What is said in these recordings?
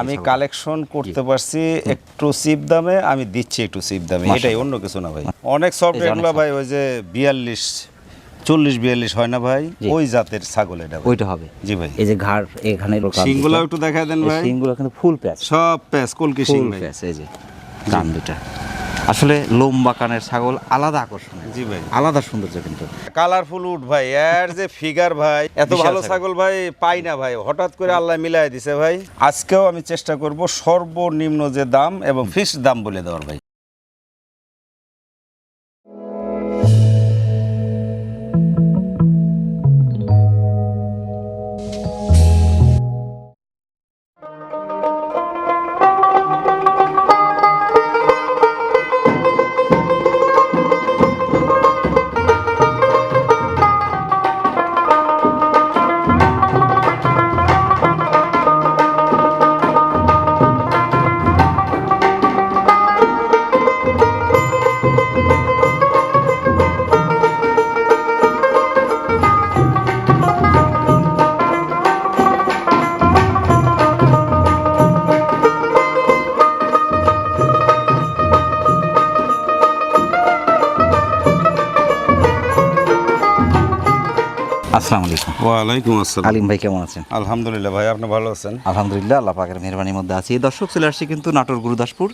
আমি কালেকশন করতে পারছি একটু চিপ দামে আমি দিচ্ছি একটু চিপ দামে। এটাই অন্য কিছু না ভাই। অনেক সফট এই যে অনেক এগুলো soft। ভাই ওই যে বিয়াল্লিশ চল্লিশ বিয়াল্লিশ হয় না ভাই? ওই জাতের ছাগল এটা ওইটা হবে। জি ভাই। এই যে ঘাড় এখানে শিংগুলো একটু দেখা দেন ভাই। শিংগুলো কিন্তু ফুল প্যাচ সব প্যাচ কলকি শিং প্যাচ এই যে দাম দুটা আসলে লম্বা কানের ছাগল আলাদা আকর্ষণ জি ভাই। আলাদা সৌন্দর্য কিন্তু। কালারফুল উঠ ভাই এর যে ফিগার ভাই এত ভালো ছাগল। ছাগল ভাই পাই না ভাই। হঠাৎ করে আল্লাহ মিলাই দিছে ভাই। আজকেও আমি চেষ্টা করব সর্বনিম্ন যে দাম এবং ফিক্সড দাম বলে দেওয়ার ভাই। আসসালামু আলাইকুম। ওয়ালাইকুম আসসালাম। আলিম ভাই কেমন আছেন? আলহামদুলিল্লাহ ভাই আপনি ভালো আছেন? আলহামদুলিল্লাহ আল্লাহ পাকের মেহরবানির মধ্যে আছি। দর্শক চলে আসছি কিন্তু নাটোর গুরুদাসপুর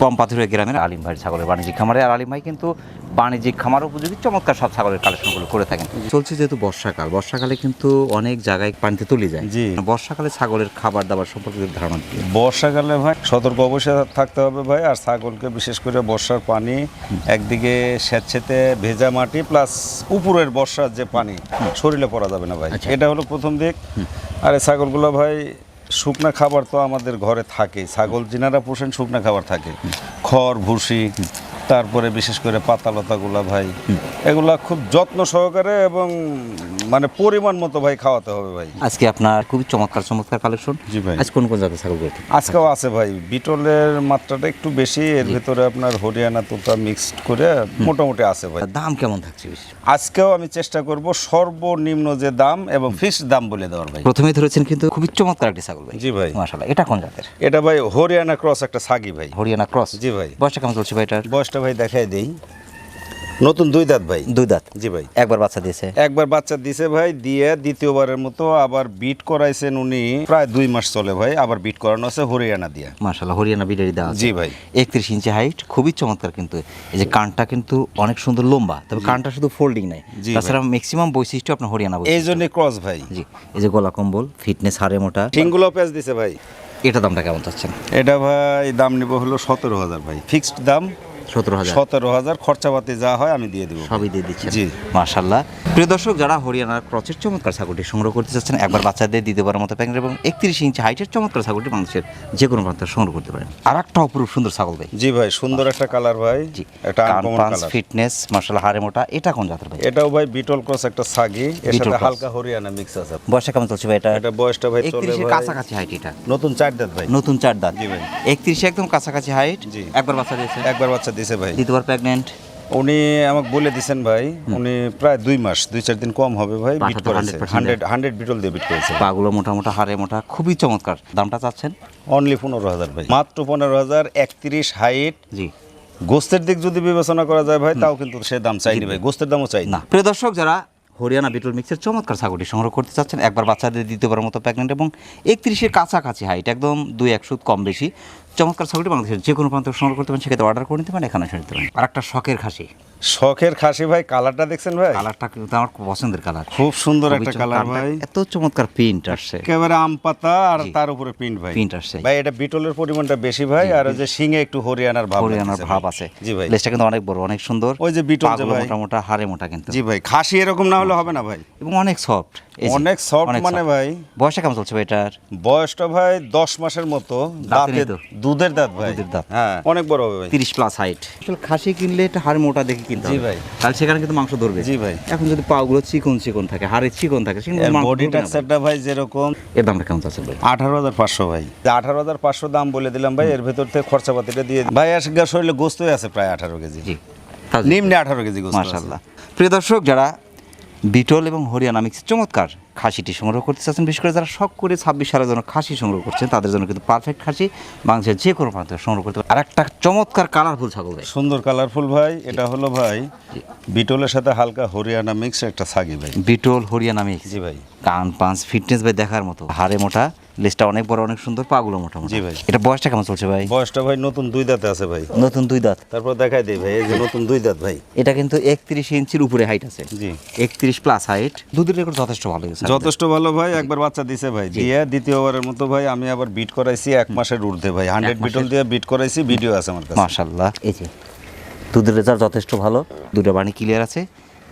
পম্পাথুরিয়া গ্রামের আলিম ভাই ছাগলের বাণিজ্যিক খামারে। আর আলিম ভাই কিন্তু বাণিজ্যিক খামার উপযোগী চমৎকার সব ছাগলের কালেকশনগুলো করে থাকেন। চলছে যেহেতু বর্ষাকাল বর্ষাকালে কিন্তু অনেক জায়গায় পানিতে তুলে যায়। জি। বর্ষাকালে ছাগলের খাবার দাবার সম্পর্কে ধারণা দিই বর্ষাকালে ভাই সতর্ক অবশ্যই থাকতে হবে ভাই আর ছাগলকে বিশেষ করে বর্ষার পানি একদিকে স্যাঁতসেঁতে ভেজা মাটি প্লাস উপরের বর্ষার যে পানি শরীরে পড়া যাবে না ভাই। আচ্ছা। এটা হলো প্রথম দিক। আর এই ছাগলগুলো ভাই শুকনা খাবার তো আমাদের ঘরে থাকে ছাগল যিনারা পোষেন শুকনা খাবার থাকে। খড় ভুসি তারপরে বিশেষ করে পাতা লতাগুলা ভাই এগুলা খুব যত্ন সহকারে এবং মানে পরিমাণ মতো ভাই খাওয়াতে হবে ভাই। আজকে আপনার খুবই চমৎকার চমৎকার কালেকশন। জি ভাই। আজ কোন কোন জাতের ছাগল রয়েছে আজকেও আছে ভাই বিটলের মাত্রাটা একটু বেশি এর ভিতরে আপনার হরিয়ানা তোতা মিক্সড করে মোটামুটি আছে ভাই। দাম কেমন থাকছে আজকেও আমি চেষ্টা করব সর্বনিম্ন যে দাম এবং ফিক্সড দাম বলে দেওয়ার ভাই। প্রথমেই ধরেছেন কিন্তু খুবই চমৎকার একটি ছাগল ভাই। জি ভাই। মাশাআল্লাহ এটা কোন জাতের? এটা ভাই হরিয়ানা ক্রস একটা সাগি ভাই। হরিয়ানা ক্রস। জি ভাই। বয়সটা কেমন চলছে ভাই এটার? বয়সটা ভাই দেখাই দেই। নতুন দুই দাঁত ভাই। দুই দাঁত। জি ভাই। একবার বাচ্চা দিয়েছে। একবার বাচ্চা দিছে ভাই দিয়ে দ্বিতীয়বারের মতো আবার বিট করাইছেন উনি প্রায় দুই মাস চলে ভাই আবার বিট করানো আছে হরিয়ানা দিয়া। মাশাআল্লাহ হরিয়ানা বিডারি দেওয়া জি ভাই। একত্রিশ ইঞ্চি হাইট খুবই চমৎকার কিন্তু। এই যে কানটা কিন্তু অনেক সুন্দর লম্বা তবে কানটা শুধু ফোল্ডিং নাই। তাছাড়া ম্যাক্সিমাম বৈশিষ্ট্য আপনার হরিয়ানা এই জন্য ক্রস ভাই। জি এই যে গলা কম্বল ফিটনেস হারে মোটা। ঠিংগুলো পেঁচ দিছে ভাই। এটা দামটা কেমন চাচ্ছেন? এটা ভাই দাম নিব হলো সতেরো হাজার ভাই। ফিক্সড দাম সতেরো হাজার। সতেরো হাজার খরচাপাতি যা হয় আমি দিয়ে দিব। সবই দিয়ে দিচ্ছেন। জি। মাশাল্লাহ প্রিয় দর্শক যারা হরিয়ানার ক্রচের চমৎকার ছাগলটি সংগ্রহ করতে চাচ্ছেন একবার বাচ্চাদের দ্বিতীয়বার মতো প্যাকেট এবং একত্রিশ ইঞ্চি হাইটের চমৎকার ছাগলটি মানুষের যে কোনো প্রান্ত সংগ্রহ করতে পারেন। আর একটা অপরূপ সুন্দর ছাগল ভাই। জি ভাই সুন্দর একটা কালার ভাই। জি একটা ফিটনেস মার্শাল হাড়ে মোটা এটা কোন জাতের ভাই? এটাও ভাই বিটল ক্রস একটা সাগি এর সাথে হালকা হরিয়ানা মিক্স আছে। বয়সটা কেমন চলছে ভাই এটা? এটা বয়সটা ভাই চলে ভাই কাছাকাছি হাইট এটা। নতুন চার দাঁত ভাই। নতুন চার দাঁত। জি ভাই। একত্রিশে একদম কাছাকাছি হাইট জি। একবার বাচ্চা দিয়েছে একবার বাচ্চা দিছে ভাই। দ্বিতীয়বার প্রেগনেন্ট উনি আমাকে বলে দিছেন ভাই উনি প্রায় দুই মাস দুই চার দিন কম হবে ভাই বিট করেছে। হান্ড্রেড হান্ড্রেড বিটল দিয়ে বিট করেছে। পাগুলো মোটা মোটা হারে মোটা খুবই চমৎকার। দামটা চাচ্ছেন? অনলি পনেরো হাজার ভাই। মাত্র পনেরো হাজার একত্রিশ হাইট জি। গোস্তের দিক যদি বিবেচনা করা যায় ভাই তাও কিন্তু সে দাম চাইনি ভাই গোস্তের দামও চাই না প্রিয় দর্শক যারা হরিয়ানা বিটল মিক্সের চমৎকার ছাগলটি সংগ্রহ করতে চাচ্ছেন। একবার বাচ্চাদের দ্বিতীয়বার মতো প্রেগনেন্ট এবং একত্রিশের কাছাকাছি হাইট একদম দুই এক সুদ কম বেশি। চমৎকার ছাগলটি বাংলাদেশের যে কোনো প্রান্ত সংগ্রহ করতে পারেন, সেক্ষেত্রে অর্ডার করে নিতে পারেন এখানে নিতে পারেন। আর একটা শখের খাসি। শখের খাসি ভাই কালারটা দেখছেন ভাই? কালারটা কিন্তু আমার খুব পছন্দের কালার। খুব সুন্দর একটা কালার ভাই। এত চমৎকার প্রিন্ট আসছে। একেবারে আম পাতা আর তার উপরে প্রিন্ট ভাই। প্রিন্ট আসছে। ভাই এটা বিটলের পরিমাণটা বেশি ভাই আর ওই যে শিঙে একটু হরিয়ানার ভাব হরিয়ানার ভাব আছে। জি ভাই। লেজটা কিন্তু অনেক বড় অনেক সুন্দর। ওই যে বিটল যে ভাই। মোটা মোটা হাড়ে মোটা কিন্তু। জি ভাই খাসি এরকম না হলে হবে না ভাই। এবং অনেক সফট অনেক soft মানে ভাই। বয়সটা কেমন চলছে ভাই এটার? বয়সটা ভাই দশ মাসের মতো। দাঁতে? দুধের দাঁত ভাই। দুধের দাঁত। হ্যাঁ। অনেক বড় হবে ভাই। তিরিশ প্লাস হাইট আসলে খাসি কিনলে এটা হাড় মোটা দেখে কিনতে জি ভাই। তাহলে সেখানে কিন্তু মাংস ধরবে। জি ভাই। এখন যদি পাগুলো চিকন চিকন থাকে হাড়ে চিকন থাকে বডি ধরবে ভাই। যেরকম। এর দামটা কেমন চাচ্ছে ভাই? আঠারো হাজার পাঁচশো ভাই। আঠারো হাজার পাঁচশো দাম বলে দিলাম ভাই এর ভেতর থেকে খরচাপাতিটা দিয়ে ভাই শরীরে গোস্তই আছে প্রায় আঠারো কেজি। তাহলে নিম্নে আঠারো কেজি গোস্ত আছে। প্রিয় দর্শক যারা বিটল এবং হরিয়ানা মিক্স চমৎকার খাসিটি সংগ্রহ করতে চাচ্ছেন। বিশেষ করে যারা শখ করে ছাব্বিশ সালের জন্য খাসি সংগ্রহ করছেন তাদের জন্য কিন্তু পারফেক্ট খাসি বাংলাদেশের যে কোনো প্রান্ত সংগ্রহ করতে পারে আর একটা চমৎকার কালারফুল ছাগল ভাই সুন্দর কালারফুল ভাই এটা হলো ভাই বিটলের সাথে হালকা হরিয়ানা মিক্স একটা ছাগি ভাই। বিটল হরিয়ানা মিক্স। জি ভাই। কান পাঁচ ফিটনেস ভাই দেখার মতো। হাড়ে মোটা লেজটা অনেক বড় অনেক সুন্দর পাগুলো মোটা মোটা। জি ভাই। এটা বয়সটা কেমন চলছে ভাই? বয়সটা ভাই নতুন দুই দাঁতে আছে ভাই। নতুন দুই দাঁত। তারপর দেখাই দিই ভাই এই যে নতুন দুই দাঁত ভাই। এটা কিন্তু একত্রিশ ইঞ্চির উপরে হাইট আছে। জি। একত্রিশ প্লাস হাইট দুধের রেকর্ড যথেষ্ট ভালো যথেষ্ট ভালো ভাই একবার বাচ্চা দিছে ভাই। দিয়ে দ্বিতীয়বারের মতো ভাই আমি আবার বিট করাইছি এক মাসের ঊর্ধ্বে ভাই। হান্ড্রেড বিটল দিয়ে বিট করাইছি ভিডিও আছে আমার কাছে। মাশাল্লাহ এই যে দুধের রেজাল্ট যথেষ্ট ভালো। দুটো বাণী ক্লিয়ার আছে।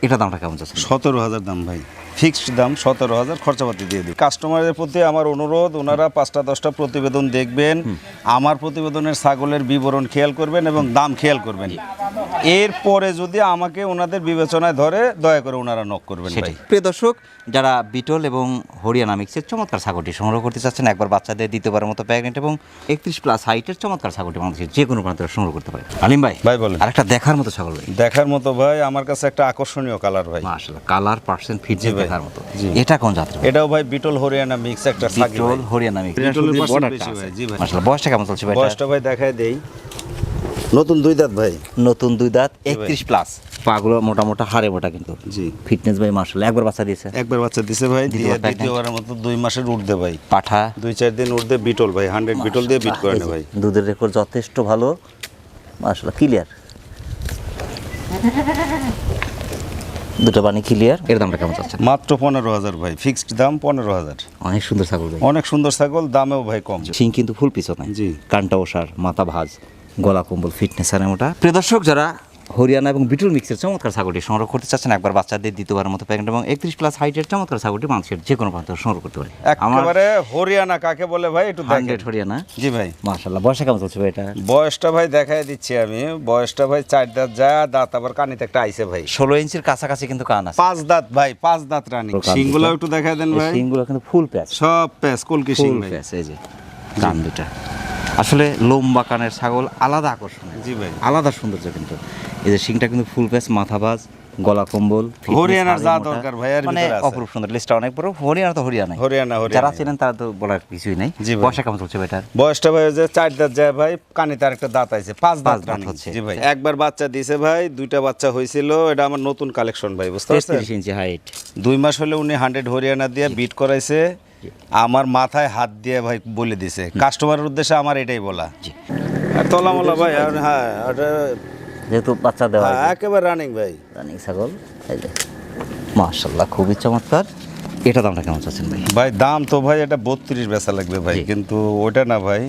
এটা দামটা কেমন যাচ্ছে? সতেরো হাজার দাম ভাই। ফিক্সড দাম সতেরো হাজার খরচাপাতি দিয়ে দিই। কাস্টমারের প্রতি আমার অনুরোধ ওনারা পাঁচটা দশটা প্রতিবেদন দেখবেন আমার প্রতিবেদনের ছাগলের বিবরণ খেয়াল করবেন এবং দাম খেয়াল করবেন। এরপরে যদি আমাকে ওনাদের বিবেচনায় ধরে দয়া করে ওনারা নক করবেন ভাই। প্রিয় দর্শক যারা বিটল এবং হরিয়ানা মিক্সের চমৎকার ছাগলটি সংগ্রহ করতে চাচ্ছেন একবার বাচ্চাদের দ্বিতীয়বারের মতো প্রেগনেন্ট এবং একত্রিশ প্লাস হাইটের চমৎকার ছাগলটি বাংলাদেশের যে কোনো প্রান্তে সংগ্রহ করতে পারে আলিম ভাই ভাই বলেন। আর একটা দেখার মতো ছাগল ভাই। দেখার মতো ভাই আমার কাছে একটা আকর্ষণীয় কালার ভাই। মাশাল্লাহ কালার পার্সেন্ট ফিট। দেখার মতো এটা কোন জাতের এটাও ভাই বিটল হরিয়ানা মিক্স একটা বিটল হরিয়ানা মিক্স বিটলের ভাই। মাশাল্লাহ বয়সটা কেমন চলছে ভাই বয়সটা ভাই দেখায় দেই। নতুন দুই দাঁত ভাই। নতুন দুই দাঁত একত্রিশ প্লাস পাগুলো মোটা মোটা হাড়ে মোটা কিন্তু। জি। ফিটনেস ভাই মাশাল্লাহ একবার বাচ্চা দিয়েছে। একবার বাচ্চা দিছে ভাই। দ্বিতীয়বারের মতো দুই মাসের উঠতে ভাই। পাঠা। দুই চার দিন উঠতে বিটল ভাই হান্ড্রেড বিটল দিয়ে বিট করে না ভাই। দুধের রেকর্ড যথেষ্ট ভালো। মাশাল্লাহ ক্লিয়ার দুটো পানি ক্লিয়ার এর দামটা কেমন চাচ্ছেন? মাত্র পনেরো হাজার ভাই ফিক্সড দাম পনেরো হাজার। অনেক সুন্দর ছাগল ভাই। অনেক সুন্দর ছাগল দামেও ভাই কম। শিং কিন্তু ফুল পিছনে। জি। কানটা ওষার মাথা ভাজ গলা কম্বল ফিটনেস আর মোটা প্রিয় দর্শক যারা হরিয়ানা এবং বিটুল মিক্সের চমৎকার ছাগলটি সংগ্রহ করতে চাচ্ছেন। একবার বাচ্চাদের দ্বিতীয়বারের মতো প্যাকেট এবং একত্রিশ প্লাস হাইটের চমৎকার ছাগলটি মানুষের যে কোনো প্রান্ত সংগ্রহ করতে পারে। একেবারে হরিয়ানা কাকে বলে ভাই? একটু হান্ড্রেড হরিয়ানা। জি ভাই। মাশাল্লাহ বয়সা কেমন চলছে ভাই এটা? বয়সটা ভাই দেখাই দিচ্ছি আমি। বয়সটা ভাই চার দাঁত যা দাঁত আবার কানিতে একটা আইছে ভাই। ষোলো ইঞ্চির কাছাকাছি কিন্তু কান আছে। পাঁচ দাঁত ভাই পাঁচ দাঁত রানিং। সিংগুলো একটু দেখাই দেন ভাই। সিংগুলো কিন্তু ফুল প্যাচ। সব প্যাস কলকি সিং ফুল ভাই। প্যাচ এই যে কান দুটা। আসলে লম্বা কানের ছাগল আলাদা আকর্ষণ জি ভাই। আলাদা সৌন্দর্য কিন্তু। এই যে শিংটা কিন্তু ফুল প্যাচ মাথা ভাজ গলা কম্বল হরিয়ানার যা দরকার ভাই, এর মানে অপরূপ সুন্দর লিস্টটা অনেক বড়। হরিয়ানা তো হরিয়ানা হরিয়ানা। যারা হরিয়ানা চেনেন তারা তো বলার কিছুই নাই। পয়সা কেমন চলছে বেটার বয়সটা ভাই যে চার দাঁত যায় ভাই কানে তার একটা দাঁত আছে পাঁচ দাঁত দাঁত হচ্ছে। জি ভাই। একবার বাচ্চা দিছে ভাই দুইটা বাচ্চা হয়েছিল এটা আমার নতুন কালেকশন ভাই বুঝতে পারছেন? তেত্রিশ ইঞ্চি হাইট দুই মাস হলে উনি হান্ড্রেড হরিয়ানা দিয়ে বিট করাইছে। আমার মাথায় হাত দিয়ে ভাই বলে দিছে। কাস্টমারের উদ্দেশ্যে আমার এটাই বলা। জি। আর তলামলা ভাই আর হ্যাঁ ওটা যেহেতু বাচ্চা দেওয়া হ্যাঁ, একেবারে রানিং ভাই। রানিং ছাগল এই যে। মাশাল্লাহ খুবই চমৎকার। এটা দামটা কেমন চাচ্ছেন ভাই? ভাই দাম তো ভাই এটা বত্রিশ বেচা লাগবে ভাই। কিন্তু ওটা না ভাই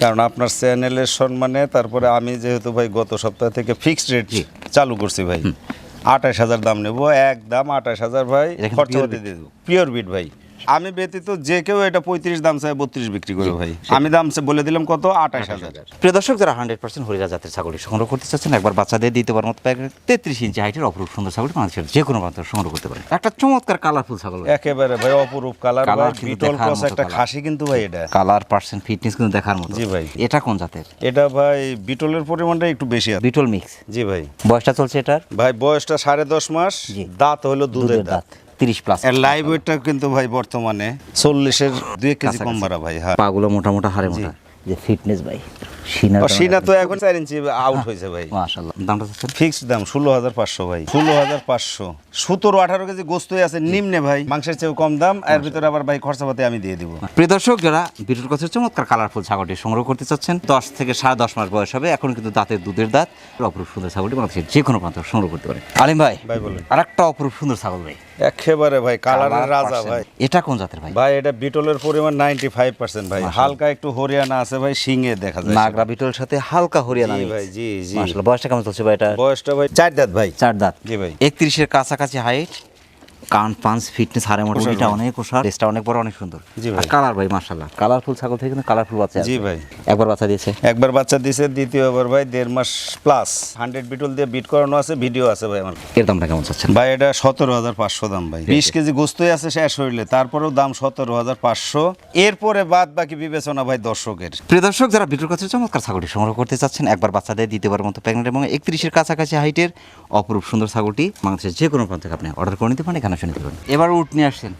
কারণ আপনার চ্যানেলের সম্মানে তারপরে আমি যেহেতু ভাই গত সপ্তাহ থেকে ফিক্সড রেট চালু করছি ভাই। আঠাশ হাজার দাম নেব এক দাম আঠাশ হাজার ভাই খরচা দিয়ে দেবো। পিওর বিট ভাই। আমি ব্যতীত যে কেউ এটা পঁয়ত্রিশ দাম চাই বত্রিশ বিক্রি করে ভাই। আমি দাম বলে দিলাম কত? আঠাশ হাজার। প্রিয় দর্শক যারা হান্ড্রেড পার্সেন্ট হরিয়া জাতের ছাগলটি সংগ্রহ করতে চাচ্ছেন একবার বাচ্চাদের দ্বিতীয়বার মতো প্যাকেট তেত্রিশ ইঞ্চি হাইটের অপরূপ সুন্দর ছাগলটি মানুষের যে কোনো প্রান্ত সংগ্রহ করতে পারে একটা চমৎকার কালারফুল ছাগল একেবারে ভাই অপরূপ কালার কালার বিটল ক্রস একটা খাসি কিন্তু ভাই এটা। কালার পার্সেন্ট ফিটনেস কিন্তু দেখার মতো। জি ভাই। এটা কোন জাতের? এটা ভাই বিটলের পরিমাণটা একটু বেশি আছে। বিটল মিক্স জি ভাই। বয়সটা চলছে এটার? ভাই বয়সটা সাড়ে দশ মাস। দাঁত হলো দুধের দাঁত। তিরিশ প্লাস এর লাইভ ওয়েটটা কিন্তু ভাই বর্তমানে চল্লিশের দুই কেজি কম বাড়া ভাই হ্যাঁ। পাগুলো মোটা মোটা। হারে মোটা যে ফিটনেস ভাই। সিনা তো এখন চার ইঞ্চি আউট হয়েছে ভাই। মাশাআল্লাহ। দামটা ফিক্সড দাম ষোলো হাজার পাঁচশো ভাই ষোলো হাজার পাঁচশো। সতেরো আঠারো কেজি গোস্ত আছে নিম্নে ভাই। মাংসের চেয়েও কম দাম এর ভিতরে আবার ভাই খরচাপাতি আমি দিয়ে দিব। প্রিয় দর্শক যারা বিটুল গাছের চমৎকার কালারফুল ছাগলটি সংগ্রহ করতে চাচ্ছেন দশ থেকে সাড়ে দশ মাস বয়স হবে এখন কিন্তু দাঁতের দুধের দাঁত। অপরূপ সুন্দর ছাগলটি বাংলাদেশের যে কোনো প্রান্ত সংগ্রহ করতে পারে আলিম ভাই ভাই বলুন। আর একটা অপরূপ সুন্দর ছাগল ভাই। একেবারে ভাই কালারের রাজা ভাই। এটা কোন জাতের ভাই? ভাই এটা বিটলের পরিমাণ নাইনটি ফাইভ পার্সেন্ট ভাই হালকা একটু হরিয়ানা আছে ভাই সিংয়ে দেখা যায়। নাগরা বিটলের সাথে হালকা হরিয়ানা ভাই জি জি। মাশাআল্লাহ বয়সটা কেমন চলছে ভাই এটা বয়সটা ভাই চার দাঁত। ভাই চার দাঁত জি ভাই। একত্রিশের কাছাকাছি হাইট কান পাঞ্চ ফিটনেস হারে মোটা ওষার বডিটা ভাই। অনেক ওষার টেস্টটা অনেক বড় অনেক সুন্দর। জি ভাই। কালার ভাই মাশাআল্লাহ। কালারফুল ছাগল থেকে কিন্তু কালারফুল বাচ্চা জি ভাই। একবার বাচ্চা দিয়েছে। একবার বাচ্চা দিছে দ্বিতীয়বার ভাই দেড় মাস প্লাস হান্ড্রেড বিটল দিয়ে বিট করানো আছে ভিডিও আছে ভাই আমার। এর দামটা কেমন চাচ্ছেন? ভাই এটা সতেরো হাজার পাঁচশো দাম ভাই। বিশ কেজি গোস্তই আছে শেষ হইলে। তারপরেও দাম সতেরো হাজার পাঁচশো। এরপরে বাদ বাকি বিবেচনা ভাই দর্শকের। প্রিয় দর্শক যারা বিটুর কাছে চমৎকার ছাগলটি সংগ্রহ করতে চাচ্ছেন একবার বাচ্চা দেয় দ্বিতীয়বার মতো প্রেগনেন্ট এবং একত্রিশের কাছাকাছি হাইটের অপরূপ সুন্দর ছাগলটি বাংলাদেশের যে কোনো প্রান্ত থেকে আপনি অর্ডার করে নিতে পারেন। এখানে শুনতে পারেন এবার উঠ নিয়ে আসছেন।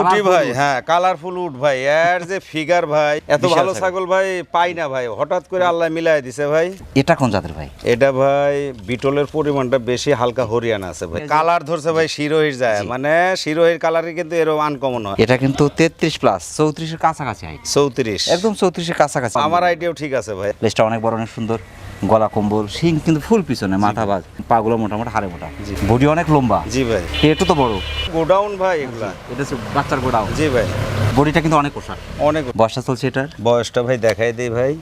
উঠি ভাই হ্যাঁ কালারফুল উঠ ভাই এর যে ফিগার ভাই এত ভালো ছাগল। ভাই পাই না ভাই হঠাৎ করে আল্লাহ মিলাই দিছে ভাই। এটা কোন জাতের ভাই? এটা ভাই বিটলের পরিমাণটা বেশি হালকা হরিয়ানা আছে ভাই। কালার ধরছে ভাই শিরোহির যায়। মানে শিরোহির কালারই কিন্তু এরকম আনকমন হয়। এটা কিন্তু তেত্রিশ প্লাস চৌত্রিশের কাছাকাছি হাইট চৌত্রিশ। একদম চৌত্রিশের কাছাকাছি। আমার আইডিয়াও ঠিক আছে ভাই। অনেক বড় অনেক সুন্দর। গলা কম্বল শিং কিন্তু ফুল পিছনে মাথা বাজ। পাগুলো মোটামুটি হাড়ে মোটা। বডি অনেক লম্বা। জি ভাই। পেটও তো বড়। গোডাউন ভাই এগুলা। এটা হচ্ছে বাচ্চার গোডাউন জি ভাই। বডিটা কিন্তু অনেক পোশাক অনেক বর্ষা চলছে এটার? বয়সটা ভাই দেখাই দেই ভাই।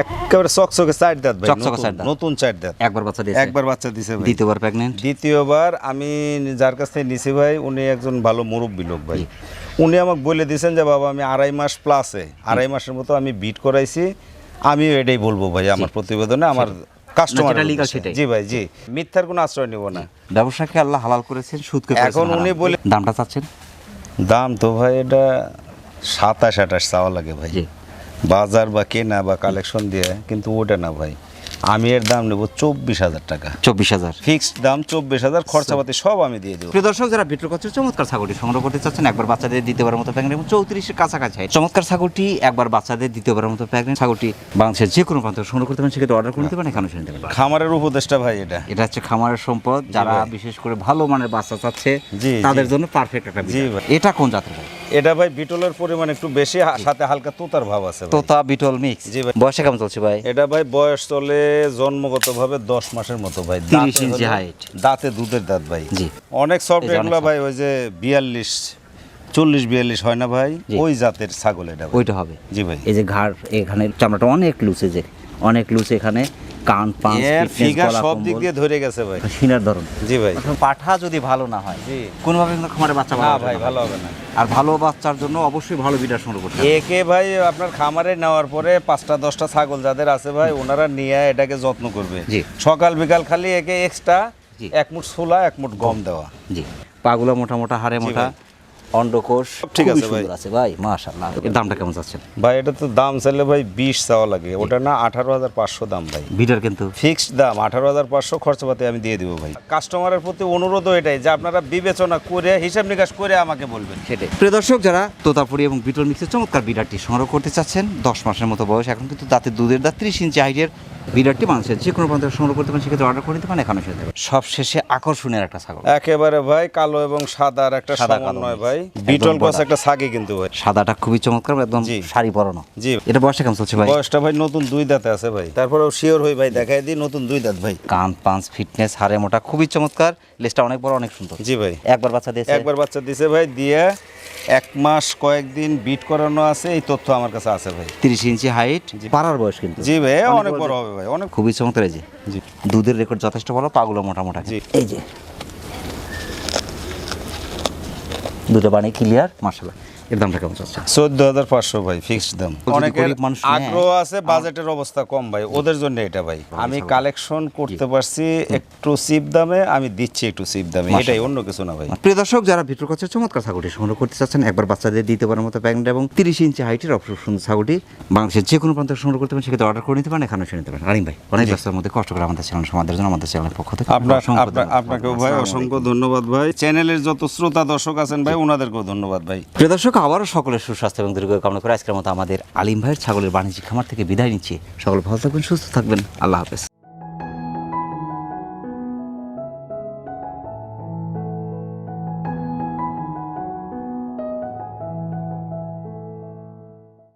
একেবারে চকচকে চার দাঁত ভাই চকচকে চার দাঁত। নতুন চার দাঁত। একবার বাচ্চা দিয়েছে। একবার বাচ্চা দিছে ভাই। দ্বিতীয়বার প্রেগনেন্ট দ্বিতীয়বার আমি যার কাছ থেকে নিছি ভাই উনি একজন ভালো মুরব্বী লোক ভাই। উনি আমাকে বলে দিয়েছেন যে বাবা আমি আড়াই মাস প্লাসে আড়াই মাসের মতো আমি বিট করাইছি। আমিও এটাই বলব ভাই আমার প্রতিবেদনে আমার কাস্টমার। জি ভাই জি। মিথ্যার কোনো আশ্রয় নিব না। ব্যবসাকে আল্লাহ হালাল করেছেন সুদকে এখন উনি বলে- দামটা চাচ্ছেন? দাম তো ভাই এটা সাতাশ আঠাশ চাওয়া লাগে ভাই। বাজার বা কেনা বা কালেকশন দিয়ে কিন্তু ওটা না ভাই। আমি এর দাম নেব চব্বিশ হাজার টাকা। চব্বিশ হাজার। ফিক্সড দাম চব্বিশ হাজার খরচাপাতি সব আমি দিয়ে দেবো। প্রিয় দর্শক যারা বিট্রো কচ্ছের চমৎকার ছাগলটি সংগ্রহ করতে চাচ্ছেন একবার বাচ্চাদের দ্বিতীয়বার মতো প্যাকেট এবং চৌত্রিশের কাছাকাছি। চমৎকার ছাগলটি একবার বাচ্চাদের দ্বিতীয়বার মতো প্যাকেট ছাগলটি বাংলাদেশের যে কোনো প্রান্ত সংগ্রহ করতে পারেন সেক্ষেত্রে অর্ডার করে নিতে পারেন এখানে শুনতে পারেন। খামারের উপদেশটা ভাই এটা। এটা হচ্ছে খামারের সম্পদ যারা বিশেষ করে ভালো মানের বাচ্চা চাচ্ছে তাদের জন্য পারফেক্ট একটা। এটা কোন জাতের ভাই? এটা ভাই বিটলের পরিমাণ একটু বেশি সাথে হালকা তোতার ভাব আছে তোতা বিটল মিক্স জি ভাই। বয়সে কেমন চলছে ভাই? এটা ভাই বয়স চলে জন্মগত ভাবে দশ মাসের মতো ভাই। 30 দাঁতে ইঞ্চি height। দাঁতে দুধের দাঁত ভাই। জি। অনেক সফট এগুলো ভাই ওই যে বিয়াল্লিশ চল্লিশ বিয়াল্লিশ হয় না ভাই? ওই জাতের ছাগল এটা ওইটা হবে। জি ভাই। এই যে ঘাড় এখানে চামড়াটা অনেক লুচে যে। অনেক লুচে এখানে। কান পান ফিগার সব দিক দিয়ে ধরে গেছে ভাই। সিনার ধরন। জি ভাই। পাঠা যদি ভালো না হয় জি। কোনোভাবে কিন্তু খামারে বাচ্চা ভালো ভাই হবে না। ভালো হবে না। আর ভালো বাচ্চার জন্য অবশ্যই ভালো বিটার সংগ্রহ করতে একে ভাই আপনার খামারে নেওয়ার পরে পাঁচটা দশটা ছাগল যাদের আছে ভাই ওনারা নিয়ে এটাকে যত্ন করবে। সকাল বিকাল খালি একে এক্সট্রা। এক মুঠ ছোলা এক মুঠ গম দেওয়া। জি। পাগুলো মোটা মোটা হাড়ে মোটা। অন্ডকোষ ঠিক আছে ভাই। আছে ভাই মাশাআল্লাহ। এর দামটা কেমন যাচ্ছে ভাই এটা তো দাম চাইলে ভাই বিশ চাওয়া লাগে। ওটা না আঠারো হাজার পাঁচশো দাম ভাই। বিটার কিন্তু? ফিক্সড দাম খরচাপাতি আমি দিয়ে দিব ভাই। কাস্টমারের প্রতি অনুরোধ এটাই যে আপনারা বিবেচনা করে হিসাব নিকাশ করে আমাকে বলবেন। সেটাই। প্রিয় দর্শক যারা তোতাপুরি এবং বিটল মিক্সের চমৎকার বিড়ারটি সংগ্রহ করতে চাচ্ছেন দশ মাসের মতো বয়স এখন কিন্তু তাতে দুধের দাঁত ত্রিশ ইঞ্চি হাইটের বিড়ারটি মানুষের যে কোনো প্রান্তে সংগ্রহ করতে পারেন সেক্ষেত্রে অর্ডার করে নিতে পারেন এখানে সেটা সব শেষে আকর্ষণের একটা ছাগল। একেবারে ভাই কালো এবং সাদার একটা সমন্বয় ভাই। বিটল বড়া। একটা সাগে কিন্তু ভাই। সাদাটা খুবই চমৎকার একদম শাড়ি পরানো। জি। এটা বয়সে কেমন চলছে ভাই? বয়সটা ভাই নতুন দুই দাঁতে আছে ভাই। তারপরেও শিওর হই ভাই দেখাই দিই নতুন দুই দাঁত ভাই। কান পাঞ্চ ফিটনেস হাড়ে মোটা খুবই চমৎকার। লেজটা অনেক বড় অনেক সুন্দর। জি ভাই। একবার বাচ্চা দিয়েছে? একবার বাচ্চা দিছে ভাই দিয়ে এক মাস কয়েকদিন বিট করানো আছে এই তথ্য আমার কাছে আছে ভাই। তিরিশ ইঞ্চি হাইট পাড়ার বয়স কিন্তু। জি ভাই অনেক বড় হবে ভাই অনেক খুবই চমৎকার জি। দুধের রেকর্ড যথেষ্ট ভালো পাগুলো মোটা মোটা জি। এই যে। দুটো বাণী ক্লিয়ার মার্শাল্লাহ এর দামটা কেমন চলছে চোদ্দ হাজার পাঁচশো ভাই ফিক্সড দাম। অনেকের মানুষ আগ্রহ আছে বাজেটের অবস্থা কম ভাই ওদের জন্য এটা ভাই। আমি কালেকশন করতে পারছি একটু চিপ দামে আমি দিচ্ছি একটু চিপ দামে এটাই অন্য কিছু না ভাই। প্রিয় দর্শক যারা ভিতর কাছে চমৎকার ছাগলটি সংগ্রহ করতে চাচ্ছেন একবার বাচ্চাদের দ্বিতীয়বারের মতো প্যাকেট এবং তিরিশ ইঞ্চি হাইটের সুন্দর ছাগলটি বাংলাদেশের যে কোনো প্রান্ত সংগ্রহ করতে পারেন সেক্ষেত্রে অর্ডার করে নিতে পারেন এখানে এসে নিতে পারেন। আরিম ভাই অনেক ব্যস্ততার মধ্যে কষ্ট করে আমাদের চ্যানেল সমাজের জন্য আমাদের চ্যানেলের পক্ষ থেকে। আপনাকেও ভাই অসংখ্য ধন্যবাদ ভাই। চ্যানেলের যত শ্রোতা দর্শক আছেন ভাই ওনাদেরকেও ধন্যবাদ ভাই। প্রিয় দর্শক, আবারও সকলের সুস্বাস্থ্য এবং দীর্ঘ কামনা করে আজকের মতো আমাদের আলিম ভাইয়ের ছাগলের বাণিজ্যিক খামার থেকে বিদায় নিচ্ছি। সকল ভালো থাকবেন, সুস্থ থাকবেন। আল্লাহ হাফেজ।